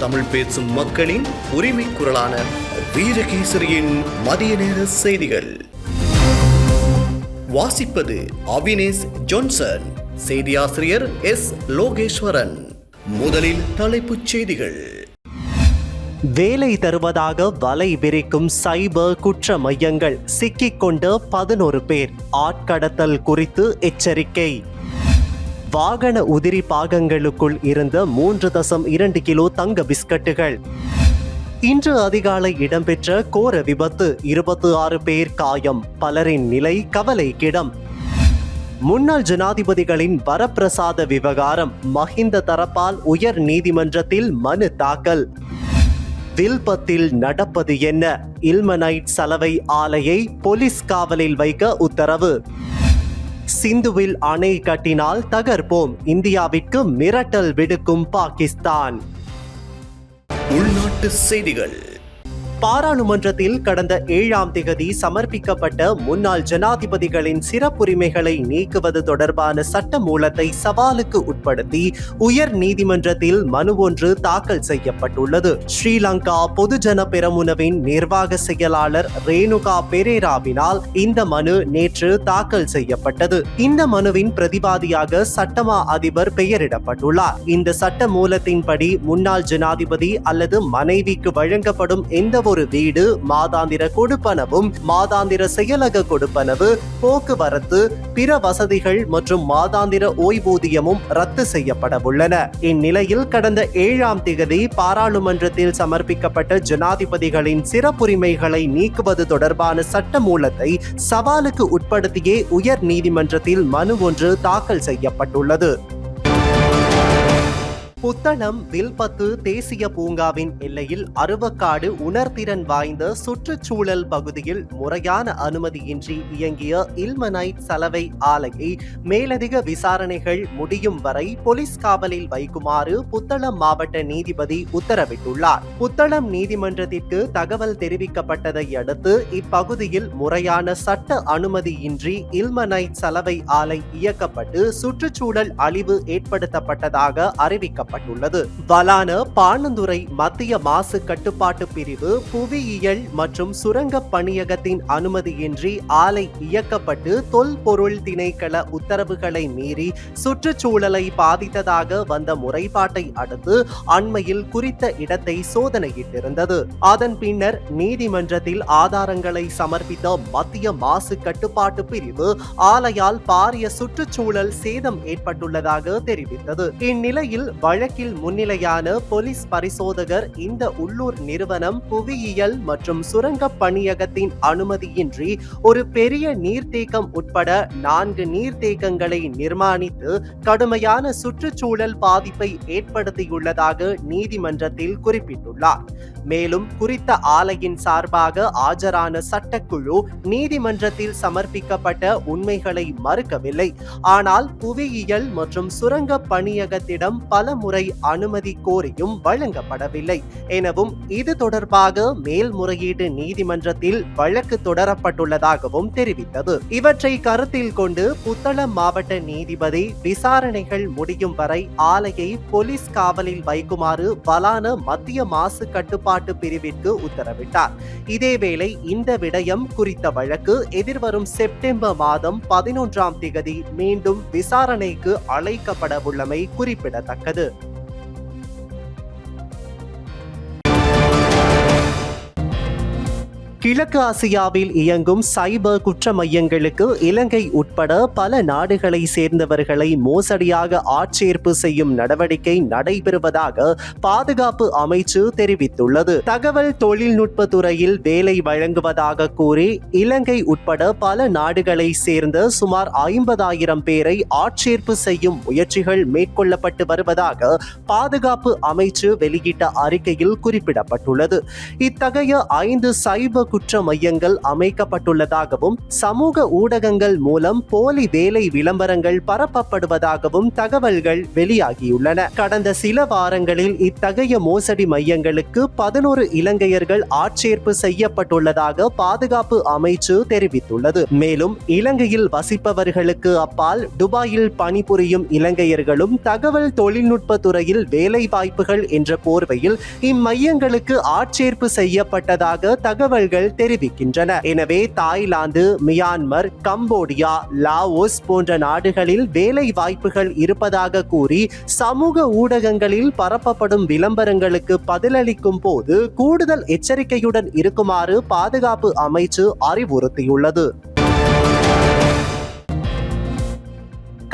தமிழ் பேசும் மக்களின் உரிமை குரலான வீரகேசரியின் மதிய நேர செய்திகள். வாசிப்பது அவினேஷ் ஜான்சன் செய்தியாசிரியர் எஸ் லோகேஸ்வரன். முதலில் தலைப்புச் செய்திகள். வேலை தருவதாக வலை விரிக்கும் சைபர் குற்ற மையங்கள் சிக்கிக்கொண்ட பதினோரு பேர் ஆட்கடத்தல் குறித்து எச்சரிக்கை. வாகன உதிரி பாகங்களுக்குள் இருந்த மூன்று தசம் இரண்டு கிலோ தங்க பிஸ்கட்டுகள். இன்று அதிகாலை இடம்பெற்ற கோர விபத்து இருபத்தி ஆறு பேர் காயம் பலரின் நிலை கவலைக்கிடம் முன்னாள் ஜனாதிபதிகளின் வரப்பிரசாத விவகாரம் மஹிந்த தரப்பால் உயர் நீதிமன்றத்தில் மனு தாக்கல். வில்பத்தில் நடப்பது என்ன? இல்மனைட் சலவை ஆலையை போலீஸ் காவலில் வைக்க உத்தரவு. சிந்துவில் அணை கட்டினால் தகர்ப்போம். இந்தியாவிற்கு மிரட்டல் விடுக்கும் பாகிஸ்தான். உள்நாட்டு செய்திகள். பாராளுமன்றத்தில் கடந்த ஏழாம் திகதி சமர்ப்பிக்கப்பட்ட முன்னாள் ஜனாதிபதிகளின் சிறப்புரிமைகளை நீக்குவது தொடர்பான சட்ட மூலத்தை சவாலுக்கு உட்படுத்தி உயர் நீதிமன்றத்தில் மனு ஒன்று தாக்கல் செய்யப்பட்டுள்ளது. ஸ்ரீலங்கா பொதுஜன பெரமுனவின் நிர்வாக செயலாளர் ரேணுகா பெரேராவினால் இந்த மனு நேற்று தாக்கல் செய்யப்பட்டது. இந்த மனுவின் பிரதிவாதியாக சட்டமா அதிபர் பெயரிடப்பட்டுள்ளார். இந்த சட்ட மூலத்தின்படி முன்னாள் ஜனாதிபதி அல்லது மனைவிக்கு வழங்கப்படும் எந்தவொரு ஒரு வீடு மாதாந்திர கொடுப்பனவும் மாதாந்திர செயலக கொடுப்பனவு போக்குவரத்து பிற வசதிகள் மற்றும் மாதாந்திர ஓய்வூதியமும் ரத்து செய்யப்படவுள்ளன இந்நிலையில் கடந்த ஏழாம் திகதி பாராளுமன்றத்தில் சமர்ப்பிக்கப்பட்ட ஜனாதிபதிகளின் சிறப்புரிமைகளை நீக்குவது தொடர்பான சட்ட மூலத்தை சவாலுக்கு உட்படுத்தியே உயர் நீதிமன்றத்தில் மனு ஒன்று தாக்கல் செய்யப்பட்டுள்ளது. புத்தளம் வில்பத்து தேசிய பூங்காவின் எல்லையில் அருவக்காடு உணர்திறன் வாய்ந்த சுற்றுச்சூழல் பகுதியில் முறையான அனுமதியின்றி இயங்கிய இல்மனைட் சலவை ஆலையை மேலதிக விசாரணைகள் முடியும் வரை போலீஸ் காவலில் வைக்குமாறு புத்தளம் மாவட்ட நீதிபதி உத்தரவிட்டுள்ளார். புத்தளம் நீதிமன்றத்திற்கு தகவல் தெரிவிக்கப்பட்டதை அடுத்து இப்பகுதியில் முறையான சட்ட அனுமதியின்றி இல்மனைட் சலவை ஆலை இயக்கப்பட்டு சுற்றுச்சூழல் அழிவு ஏற்படுத்தப்பட்டதாக அறிவிக்கப்பட்டது அறிவிக்கப்பட்டுள்ளது வலான பாணந்துறை மத்திய மாசு கட்டுப்பாட்டு பிரிவு புவியியல் மற்றும் சுரங்க பணியகத்தின் அனுமதியின்றி ஆலை இயக்கப்பட்டு தொல்பொருள் திணைக்கள உத்தரவுகளை மீறி சுற்றுச்சூழலை பாதித்ததாக வந்த முறைப்பாட்டை அடுத்து அண்மையில் குறித்த இடத்தை சோதனையிட்டிருந்தது. அதன் பின்னர் நீதிமன்றத்தில் ஆதாரங்களை சமர்ப்பித்த மத்திய மாசு கட்டுப்பாட்டு பிரிவு ஆலையால் பாரிய சுற்றுச்சூழல் சேதம் ஏற்பட்டுள்ளதாக தெரிவித்தது. இந்நிலையில் வழி வழக்கில் முன்னிலையான போலீஸ் பரிசோதகர் இந்த உள்ளூர் நிறுவனம் புவியியல் மற்றும் சுரங்க பணியகத்தின் அனுமதியின்றி ஒரு பெரிய நீர்த்தேக்கம் உட்பட நான்கு நீர்த்தேக்கங்களை நிர்மாணித்து கடுமையான சுற்றுச்சூழல் பாதிப்பை ஏற்படுத்தியுள்ளதாக நீதிமன்றத்தில் குறிப்பிட்டுள்ளார். மேலும் குறித்த ஆலையின் சார்பாக ஆஜரான சட்டக்குழு நீதிமன்றத்தில் சமர்ப்பிக்கப்பட்ட உண்மைகளை மறுக்கவில்லை. ஆனால் புவியியல் மற்றும் சுரங்க பணியகத்திடம் பல முறை அனுமதி கோரியும் வழங்கப்படவில்லை. எனவும் இது தொடர்பாக மேல்முறையீட்டு நீதிமன்றத்தில் வழக்கு தொடரப்பட்டுள்ளதாகவும் தெரிவித்தது. இவற்றை கருத்தில் கொண்டு புத்தளம் மாவட்ட நீதிபதி விசாரணைகள் முடியும் வரை ஆலையை போலீஸ் காவலில் வைக்குமாறு பலான மத்திய மாசு கட்டுப்பாட்டு பிரிவிற்கு உத்தரவிட்டார். இதேவேளை இந்த விடயம் குறித்த வழக்கு எதிர்வரும் செப்டம்பர் மாதம் பதினொன்றாம் திகதி மீண்டும் விசாரணைக்கு அழைக்கப்பட உள்ளமை குறிப்பிடத்தக்கது. கிழக்கு ஆசியாவில் இயங்கும் சைபர் குற்ற மையங்களுக்கு இலங்கை உட்பட பல நாடுகளை சேர்ந்தவர்களை மோசடியாக ஆட்சேர்ப்பு செய்யும் நடவடிக்கை நடைபெறுவதாக பாதுகாப்பு அமைச்சு தெரிவித்துள்ளது. தகவல் தொழில்நுட்ப துறையில் வேலை வழங்குவதாக கூறி இலங்கை உட்பட பல நாடுகளை சேர்ந்த சுமார் ஐம்பதாயிரம் பேரை ஆட்சேர்ப்பு செய்யும் முயற்சிகள் மேற்கொள்ளப்பட்டு வருவதாக பாதுகாப்பு அமைச்சு வெளியிட்ட அறிக்கையில் குறிப்பிடப்பட்டுள்ளது. இத்தகைய ஐந்து சைபர் குற்ற மையங்கள் அமைக்கப்பட்டுள்ளதாகவும் சமூக ஊடகங்கள் மூலம் போலி வேலை விளம்பரங்கள் பரப்பப்படுவதாகவும் தகவல்கள் வெளியாகியுள்ளன. கடந்த சில வாரங்களில் இத்தகைய மோசடி மையங்களுக்கு பதினோரு இலங்கையர்கள் ஆட்சேர்ப்பு செய்யப்பட்டுள்ளதாக பாதுகாப்பு அமைச்சு தெரிவித்துள்ளது. மேலும் இலங்கையில் வசிப்பவர்களுக்கு அப்பால் துபாயில் பணிபுரியும் இலங்கையர்களும் தகவல் தொழில்நுட்ப துறையில் வேலை வாய்ப்புகள் என்ற போர்வையில் இம்மையங்களுக்கு ஆட்சேர்ப்பு செய்யப்பட்டதாக தகவல்கள் தெரிவிக்கின்றன. எனவே தாய்லாந்து மியான்மர் கம்போடியா லாவோஸ் போன்ற நாடுகளில் வேலை வாய்ப்புகள் இருப்பதாக கூறி சமூக ஊடகங்களில் பரப்பப்படும் விளம்பரங்களுக்கு பதிலளிக்கும் போது கூடுதல் எச்சரிக்கையுடன் இருக்குமாறு பாதுகாப்பு அமைச்சு அறிவுறுத்தியுள்ளது.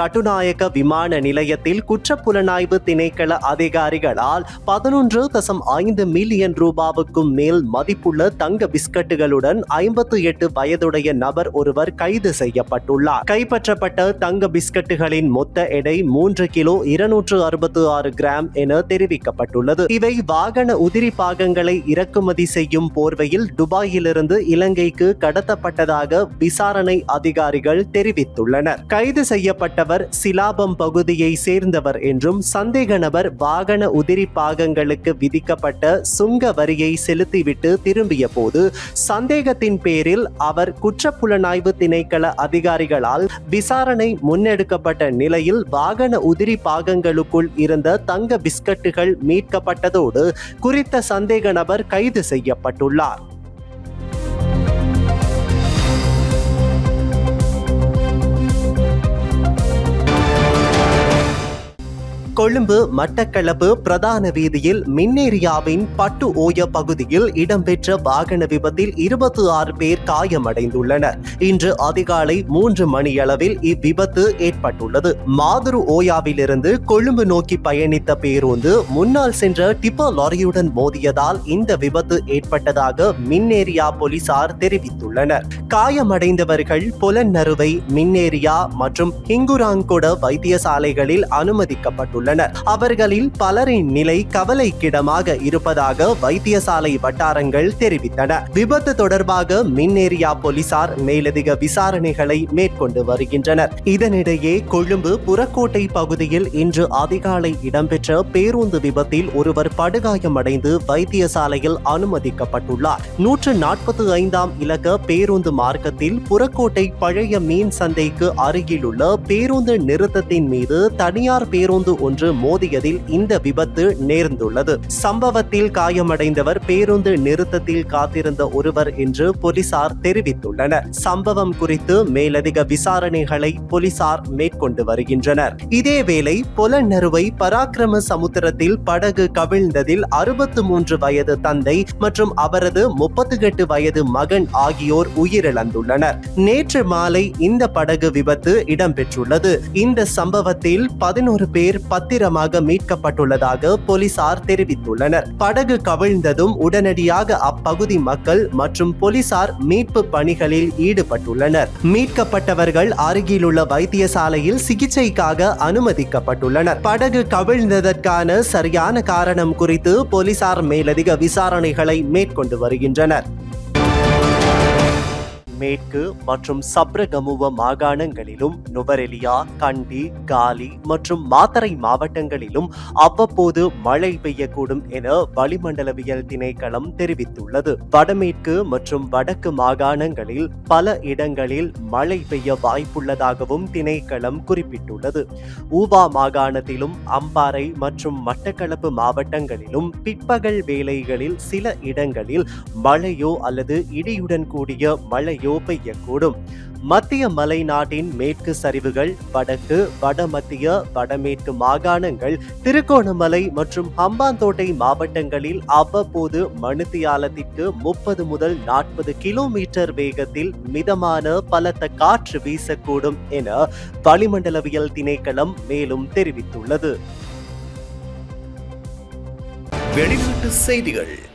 கட்டுநாயக்க விமான நிலையத்தில் குற்றப்புலனாய்வு திணைக்கள அதிகாரிகளால் பதினொன்று தசம் ஐந்து மில்லியன் ரூபாவுக்கும் மேல் மதிப்புள்ள தங்க பிஸ்கட்டுகளுடன் ஐம்பத்து எட்டு வயதுடைய நபர் ஒருவர் கைது செய்யப்பட்டுள்ளார். கைப்பற்றப்பட்ட தங்க பிஸ்கட்டுகளின் மொத்த எடை மூன்று கிலோ இருநூற்று அறுபத்து ஆறு கிராம் என தெரிவிக்கப்பட்டுள்ளது. இவை வாகன உதிரி பாகங்களை இறக்குமதி செய்யும் போர்வையில் துபாயிலிருந்து இலங்கைக்கு கடத்தப்பட்டதாக விசாரணை அதிகாரிகள் தெரிவித்துள்ளனர். கைது செய்யப்பட்ட செய்யப்பட்டவர் சிலாபம் பகுதியை சேர்ந்தவர் என்றும் சந்தேக நபர் வாகன உதிரி பாகங்களுக்கு விதிக்கப்பட்ட சுங்க வரியை செலுத்திவிட்டு திரும்பிய போது சந்தேகத்தின் பேரில் அவர் குற்றப்புலனாய்வு திணைக்கள அதிகாரிகளால் விசாரணை முன்னெடுக்கப்பட்ட நிலையில் வாகன உதிரி பாகங்களுக்குள் இருந்த தங்க பிஸ்கட்டுகள் மீட்கப்பட்டதோடு குறித்த சந்தேக நபர் கைது செய்யப்பட்டுள்ளார். கொழும்பு மட்டக்களப்பு பிரதான வீதியில் மின்னேரியாவின் பட்டு ஓய பகுதியில் இடம்பெற்ற வாகன விபத்தில் இருபத்தி ஆறு பேர் காயமடைந்துள்ளனர். இன்று அதிகாலை மூன்று மணியளவில் இவ்விபத்து ஏற்பட்டுள்ளது. மாதுரு ஓயாவிலிருந்து கொழும்பு நோக்கி பயணித்த பேருந்து முன்னால் சென்ற டிப்பர் லாரியுடன் மோதியதால் இந்த விபத்து ஏற்பட்டதாக மின்னேரியா போலீசார் தெரிவித்துள்ளனர். காயமடைந்தவர்கள் பொலன்னறுவை மின்னேரியா மற்றும் ஹிங்குராங்கொட வைத்தியசாலைகளில் அனுமதிக்கப்பட்டுள்ளனர். உள்ளனர் அவர்களில் பலரின் நிலை கவலைக்கிடமாக இருப்பதாக வைத்தியசாலை வட்டாரங்கள் தெரிவித்தன. விபத்து தொடர்பாக மின்னேரியா போலீசார் மேலதிக விசாரணைகளை மேற்கொண்டு வருகின்றனர். இதனிடையே கொழும்பு புறக்கோட்டை பகுதியில் இன்று அதிகாலை இடம்பெற்ற பேருந்து விபத்தில் ஒருவர் படுகாயமடைந்து வைத்தியசாலையில் அனுமதிக்கப்பட்டுள்ளார். நூற்று நாற்பத்தி ஐந்தாம் இலக்க பேருந்து மார்க்கத்தில் புறக்கோட்டை பழைய மீன் சந்தைக்கு அருகிலுள்ள பேருந்து நிறுத்தத்தின் மீது தனியார் பேருந்து ஒன்று ஒன்று மோதியதில் இந்த விபத்து நேர்ந்துள்ளது. சம்பவத்தில் காயமடைந்தவர் பேருந்து நிறுத்தத்தில் காத்திருந்த ஒருவர் என்று போலீசார் தெரிவித்துள்ளனர். சம்பவம் குறித்து மேலதிக விசாரணைகளை போலீசார் மேற்கொண்டு வருகின்றனர். இதேவேளை புலனறுவை பராக்கிரம சமுத்திரத்தில் படகு கவிழ்ந்ததில் அறுபத்து மூன்று வயது தந்தை மற்றும் அவரது முப்பத்தி எட்டு வயது மகன் ஆகியோர் உயிரிழந்துள்ளனர். நேற்று மாலை இந்த படகு விபத்து இடம்பெற்றுள்ளது. இந்த சம்பவத்தில் பதினோரு பேர் பத்து பத்திரமாக மீட்கப்பட்டுள்ளதாக போலீசார் தெரிவித்துள்ளனர். படகு கவிழ்ந்ததும் உடனடியாக அப்பகுதி மக்கள் மற்றும் போலீசார் மீட்பு பணிகளில் ஈடுபட்டுள்ளனர். மீட்கப்பட்டவர்கள் அருகிலுள்ள வைத்தியசாலையில் சிகிச்சைக்காக அனுமதிக்கப்பட்டுள்ளனர். படகு கவிழ்ந்ததற்கான சரியான காரணம் குறித்து போலீசார் மேலதிக விசாரணைகளை மேற்கொண்டு வருகின்றனர். மேற்கு மற்றும் சப்ரகமுவ மாகாணங்களிலும் நுவரெலியா கண்டி காலி மற்றும் மாத்தறை மாவட்டங்களிலும் அவ்வப்போது மழை பெய்யக்கூடும் என வளிமண்டலவியல் திணைக்களம் தெரிவித்துள்ளது. வடமேற்கு மற்றும் வடக்கு மாகாணங்களில் பல இடங்களில் மழை பெய்ய வாய்ப்புள்ளதாகவும் திணைக்களம் குறிப்பிட்டுள்ளது. ஊபா மாகாணத்திலும் அம்பாறை மற்றும் மட்டக்களப்பு மாவட்டங்களிலும் பிற்பகல் வேளைகளில் சில இடங்களில் மழையோ அல்லது இடியுடன் கூடிய மழையோ பெய்யக்கூடும் மத்திய மலைநாட்டின் மேற்கு சரிவுகள் வடக்கு வடமத்திய வடமேற்கு மாகாணங்கள் திருகோணமலை மற்றும் ஹம்பாந்தோட்டை மாவட்டங்களில் அவ்வப்போது மணித்தியாலத்திற்கு முப்பது முதல் நாற்பது கிலோமீட்டர் வேகத்தில் மிதமான பலத்த காற்று வீசக்கூடும் என வளிமண்டலவியல் திணைக்களம் மேலும் தெரிவித்துள்ளது. வெளிநாட்டு செய்திகள்.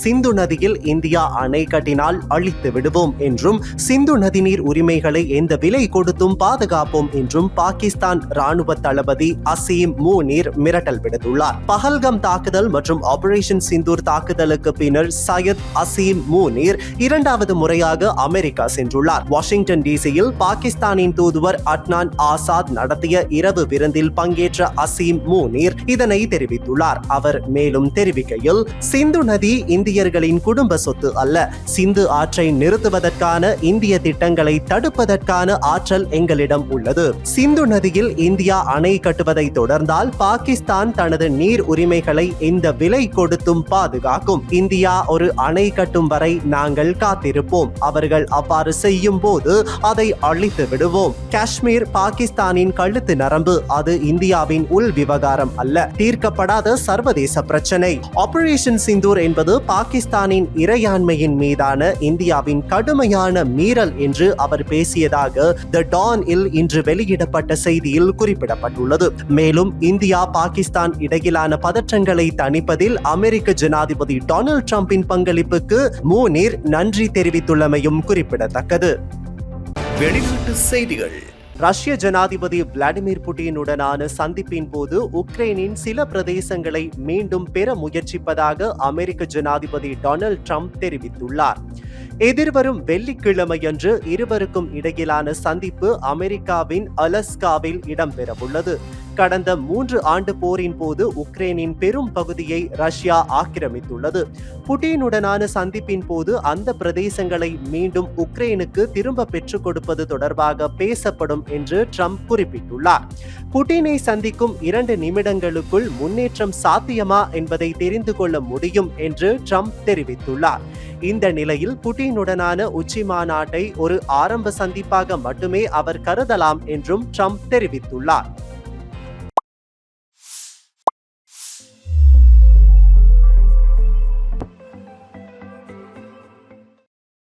சிந்து நதியில் இந்தியா அணை கட்டினால் அழித்து விடுவோம் என்றும் சிந்து நதிநீர் உரிமைகளை எந்த விலை கொடுத்தும் பாதுகாப்போம் என்றும் பாகிஸ்தான் ராணுவ தளபதி அசீம் மூனீர் மிரட்டல் விடுத்துள்ளார். பஹல்கம் தாக்குதல் மற்றும் ஆபரேஷன் சிந்தூர் தாக்குதலுக்கு பின்னர் சையத் அசீம் மூனீர் இரண்டாவது முறையாக அமெரிக்கா சென்றுள்ளார். வாஷிங்டன் டிசியில் பாகிஸ்தானின் தூதுவர் அட்னான் ஆசாத் நடத்திய இரவு விருந்தில் பங்கேற்ற அசீம் மூனீர் இதனை தெரிவித்துள்ளார். அவர் மேலும் தெரிவிக்கையில் சிந்து நதி இந்திய இந்தியர்களின் குடும்ப சொத்து அல்ல. சிந்து ஆற்றை நிறுத்துவதற்கான இந்திய திட்டங்களை தடுப்பதற்கான ஆற்றல் எங்களிடம் உள்ளது. சிந்து நதியில் இந்தியா அணை கட்டுவதை தொடர்ந்தால் பாகிஸ்தான் தனது நீர் உரிமைகளை இந்த விலை கொடுத்தும் பாதுகாக்கும். இந்தியா ஒரு அணை கட்டும் வரை நாங்கள் காத்திருப்போம். அவர்கள் அவ்வாறு செய்யும் போது அதை அழித்து விடுவோம். காஷ்மீர் பாகிஸ்தானின் கழுத்து நரம்பு அது இந்தியாவின் உள் விவகாரம் அல்ல. தீர்க்கப்படாத சர்வதேச பிரச்சனை. ஆபரேஷன் சிந்தூர் என்பது பாகிஸ்தானின் இறையாண்மையின் மீதான இந்தியாவின் கடுமையான மீறல் என்று அவர் பேசியதாக த டான் இல் இன்று வெளியிடப்பட்ட செய்தியில் குறிப்பிடப்பட்டுள்ளது. மேலும் இந்தியா பாகிஸ்தான் இடையிலான பதற்றங்களை தணிப்பதில் அமெரிக்க ஜனாதிபதி டொனால்ட் ட்ரம்பின் பங்களிப்புக்கு மூனீர் நன்றி தெரிவித்துள்ளமையும் குறிப்பிடத்தக்கது. வெளிநாட்டு செய்திகள். ரஷ்ய ஜனாதிபதி விளாடிமிர் புட்டினுடனான சந்திப்பின் போது உக்ரைனின் சில பிரதேசங்களை மீண்டும் பெற முயற்சிப்பதாக அமெரிக்க ஜனாதிபதி டொனால்ட் ட்ரம்ப் தெரிவித்துள்ளார். எதிர்வரும் வெள்ளிக்கிழமையன்று இருவருக்கும் இடையிலான சந்திப்பு அமெரிக்காவின் அலஸ்காவில் இடம்பெறவுள்ளது. கடந்த மூன்று ஆண்டு போரின் போது உக்ரைனின் பெரும் பகுதியை ரஷ்யா ஆக்கிரமித்துள்ளது. புட்டினுடனான சந்திப்பின் போது அந்த பிரதேசங்களை மீண்டும் உக்ரைனுக்கு திரும்ப பெற்றுக் கொடுப்பது தொடர்பாக பேசப்படும் என்று ட்ரம்ப் குறிப்பிட்டுள்ளார். புட்டினை சந்திக்கும் இரண்டு நிமிடங்களுக்குள் முன்னேற்றம் சாத்தியமா என்பதை தெரிந்து கொள்ள முடியும் என்று ட்ரம்ப் தெரிவித்துள்ளார். இந்த நிலையில் புட்டினுடனான உச்சி மாநாட்டை ஒரு ஆரம்ப சந்திப்பாக மட்டுமே அவர் கருதலாம் என்றும் ட்ரம்ப் தெரிவித்துள்ளார்.